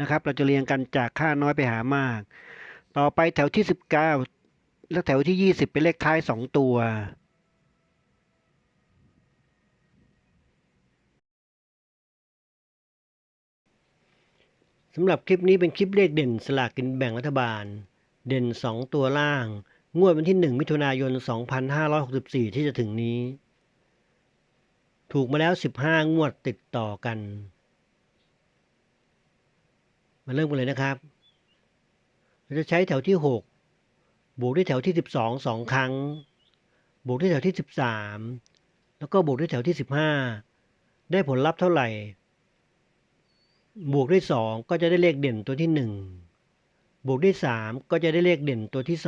นะครับ เราจะเรียงกันจากค่าน้อยไปหามาก ต่อไปแถวที่ 19 และแถวที่ 20 เป็นเลขท้าย 2 ตัว สำหรับคลิปนี้เป็นคลิปเลขเด่นสลากกินแบ่งรัฐบาล เด่น 2 ตัวล่าง งวดวันที่ 1 มิถุนายน 2564 ที่จะถึงนี้ ถูกมาแล้ว 15 งวดติดต่อกัน มาเริ่มกันเลยนะครับเราจะใช้แถวที่ 6 บวกด้วยแถวที่ 12 2 ครั้ง บวกด้วยแถวที่ 13 แล้วก็บวกด้วยแถวที่ 15 ได้ผลลัพธ์เท่าไหร่ บวกด้วย 2 ก็จะได้เลขเด่นตัวที่ 1 บวกด้วย 3 ก็จะได้เลขเด่นตัวที่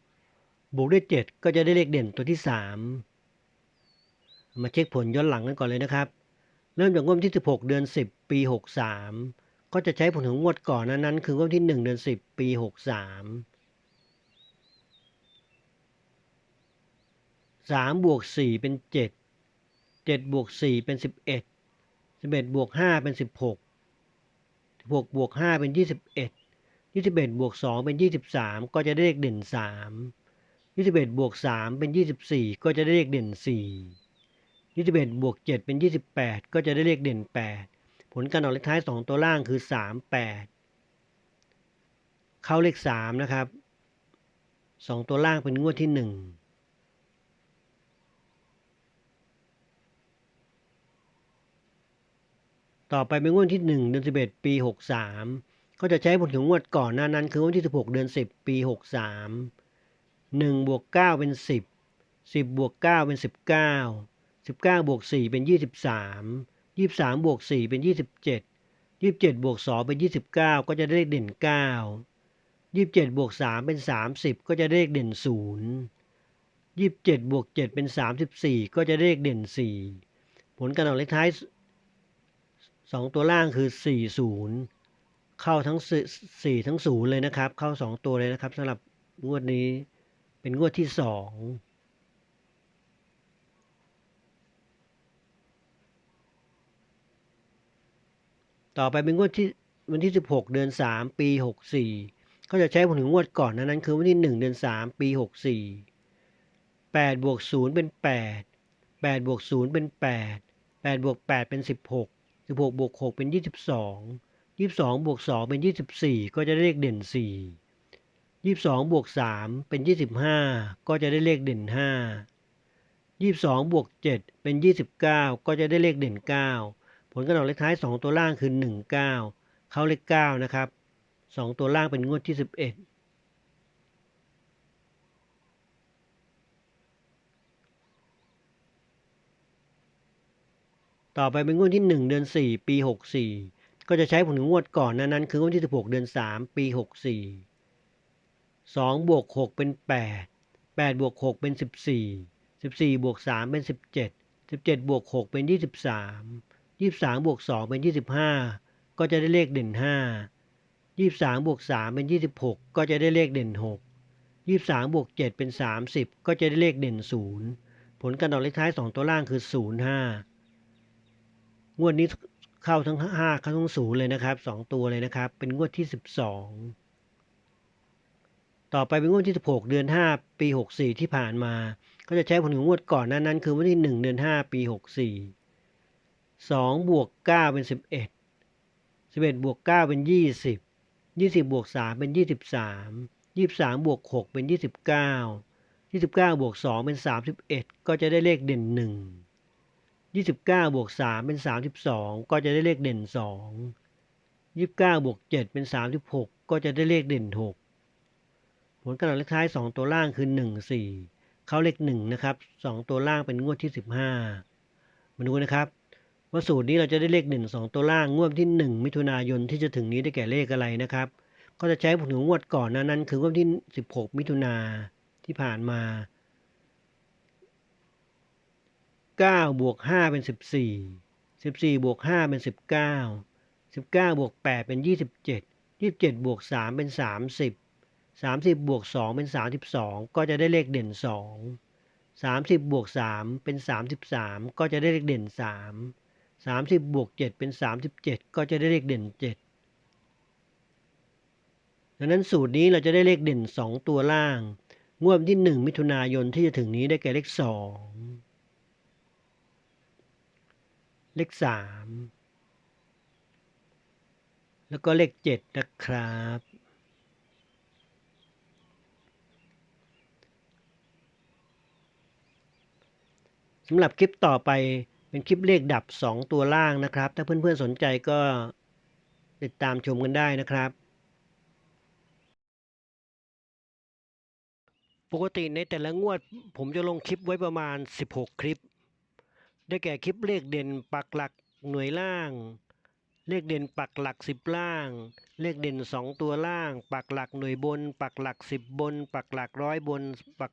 2 บวกด้วย 7 ก็จะได้เลขเด่นตัวที่ 3 มาเช็คผลย้อนหลังกันก่อนเลยนะครับ เริ่มจากงวดที่ 16 เดือน 10 ปี 63 ก็จะใช้ผลของงวดก่อนนั้นนั้น คืองวดที่1เดือน10ปี63 3บวก4เป็น7 7บวก4เป็น11 11บวก5เป็น16 16บวก5เป็น21 21บวก2เป็น23ก็จะได้เลขเด่น3 21บวก3เป็น24ก็จะได้เลขเด่น4 21บวก7เป็น28ก็จะได้เลขเด่น8 ผลการออกเลขท้าย 2 ตัวล่างคือ 3 8 เข้าเลข 3 นะครับ 2 ตัวล่างเป็นงวดที่ 1ต่อไปเป็นงวดที่ 1 เดือน 11 ปี 63 ก็จะใช้ผลของงวดก่อนหน้านั้นคืองวดที่ 16 เดือน 10 ปี 63 1บวก9เป็น 10 10บวก9เป็น 19 19บวก4เป็น 23 23บวก4เป็น27 27บวก2เป็น29ก็จะได้เลขเด่น9 27บวก3เป็น30ก็จะได้เลขเด่น0 27บวก7เป็น34ก็จะได้เลขเด่น4ผลการออกเลขท้ายสองตัวล่างคือ40เข้าทั้ง4ทั้ง0เลยนะครับ เข้า2ตัวเลยนะครับสำหรับงวดนี้เป็นงวดที่2 ต่อไปเป็นงวดที่วันที่ 16 เดือน 3 ปี 64 ก็จะใช้ผลถึงงวดก่อนนั้นนั้นคือวันที่ 1 เดือน 3 ปี 64 8บวก0เป็น 8 8บวก0เป็น 8 8บวก8เป็น 16 16บวก6เป็น 22 22บวก2เป็น 24 ก็จะได้เลขเด่น 4 22บวก3เป็น 25 ก็จะได้เลขเด่น 5 22บวก7เป็น 29 ก็จะได้เลขเด่น 9 ผลการออกเลขท้าย 2 ตัวล่างคือ 19 เข้าเลข 9 นะครับ 2 ตัวล่างเป็นงวดที่ 11 ต่อไปเป็นงวดที่ 1 เดือน 4 ปี 64 ก็จะใช้ผลของงวดก่อนนั้นนั้น คืองวดที่ 16 เดือน 3 ปี 64 2 บวก 6 เป็น 8 8 บวก 6 เป็น 14 14 บวก 3 เป็น 17 17 บวก 6 เป็น 23 23บวก2เป็น25ก็ก็จะได้เลขเด่นห้ายี่สิบสามบวกสามเป็นยี่สิบหกก็จะได้เลขเด่นหกยี่สิบสามบวกเจ็ดเป็นสามสิบก็จะได้เลขเด่นศูนย์ผลการออกเลขท้ายสองตัวล่างคือศูนย์ห้างวดนี้เข้าทั้งห้าเข้าทั้งศูนย์เลยนะครับสองตัวเลยนะครับ เป็นงวดที่สิบสองต่อไปเป็นงวดที่สิบหกเดือนห้าปีหกสี่ที่ผ่านมา ก็จะใช้ผลของงวดก่อนนั้นนั้น คือวันที่หนึ่งเดือนห้าปีห กสี่สองบวกเก้าเป็นสิบเอ็ดสิบเอ็ดบวกเก้าเป็นยี่สิบยี่สิบบวกสามเป็นยี่สิบสามยี่สิบสามบวกหกเป็นยี่สิบเก้ายี่สิบเก้าบวกสองเป็นสามสิบเอ็ดก็จะได้เลขเด่นหนึ่งยี่สิบเก้าบวกสามเป็นสามสิบสองก็จะได้เลขเด่นสองยี่สิบเก้าบวกเจ็ดเป็นสามสิบหกก็จะได้เลขเด่นหกผลการออกเลขท้ายสองตัวล่างคือหนึ่งสี่เข้าเลขหนึ่งนะครับสองตัวล่างเป็นงวดที่สิบห้ามาดูนะครับ ว่าสูตรนี้เราจะได้เลขหนึ่งสองตัวล่างงวดที่หนึ่งมิถุนายนที่จะถึงนี้ได้แก่เลขอะไรนะครับ ก็จะใช้ผลของงวดก่อนนานั้น คืองวดที่สิบหกมิถุนาที่ผ่านมาเก้าบวกห้าเป็นสิบสี่สิบสี่บวกห้าเป็นสิบเก้าสิบเก้าบวกแปดเป็นยี่สิบเจ็ดยี่สิบเจ็ดบวกสามเป็นสามสิบสามสิบบวกสองเป็นสามสิบสองก็จะได้เลขเด่นสองสามสิบบวกสามเป็นสามสิบสามก็จะได้เลขเด่นสามสามสิบบวกเจ็ดเป็นสามสิบเจ็ดก็จะได้เลขเด่นเจ็ดดังนั้นสูตรนี้เราจะได้เลขเด่นสองตัวล่าง งวดที่หนึ่งมิถุนายนที่จะถึงนี้ได้แก่เลขสองเลขสามแล้วก็เลขเจ็ดนะครับสำหรับคลิปต่อไป เป็นคลิปเลขดับ 2 ตัวล่างนะครับ ถ้าเพื่อนๆสนใจก็ติดตามชมกันได้นะครับ ปกติในแต่ละงวด ผมจะลงคลิปไว้ประมาณ 16 คลิป ได้แก่คลิปเลขเด่นปักหลักหน่วยล่าง เลขเด่นปักหลัก 10 ล่าง เลขเด่น 2 ตัวล่าง ปักหลักหน่วยบน ปักหลัก 10 บน ปักหลักร้อยบนปัก